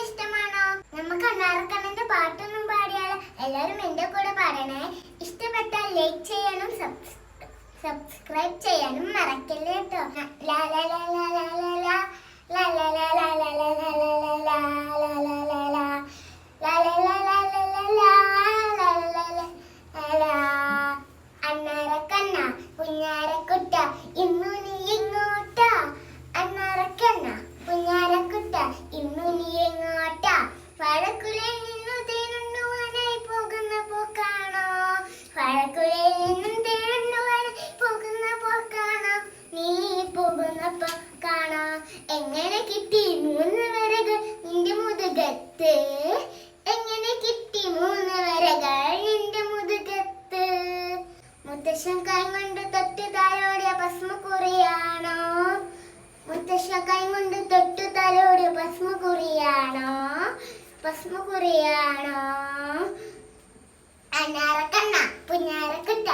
ഇഷ്ടമാണോ പാട്ടൊന്നും എല്ലാവരും എന്റെ കൂടെ പാടണേ ഇഷ്ടപ്പെട്ടാൽ ലൈക്ക് ചെയ്യാനും സബ്സ്ക്രൈബ് ചെയ്യാനും മറക്കല്ലേ കേട്ടോ ലാ കുഞ്ഞാരക്കുട്ട ലാ വഴക്കുലയിൽ നിന്നു തേനുണ്ണുവാനായി പോകുന്ന പോക്കാണോ? വഴക്കുലയിൽ നിന്നും തേനുണ്ണുവാനായി പോകുന്ന പോക്കാണോ? നീ പോകുന്ന പോക്കാണോ? എങ്ങനെ കിട്ടി മൂന്ന് വരകൾ നിന്റെ മുതുകത്ത്? എങ്ങനെ കിട്ടി മൂന്ന് വരകൾ നിന്റെ മുതുകത്ത്? മുത്തശ്ശൻ കൈകൊണ്ട് തൊട്ട് തായോടിയ ഭസ്മക്കുറിയാണോ? മുത്തശ്ശൻ കൈകൊണ്ട് തൊട്ട് ഭസ്മ കുറയാണോ? അനാറക്കണ്ണ പുഞ്ഞാറക്കിട്ട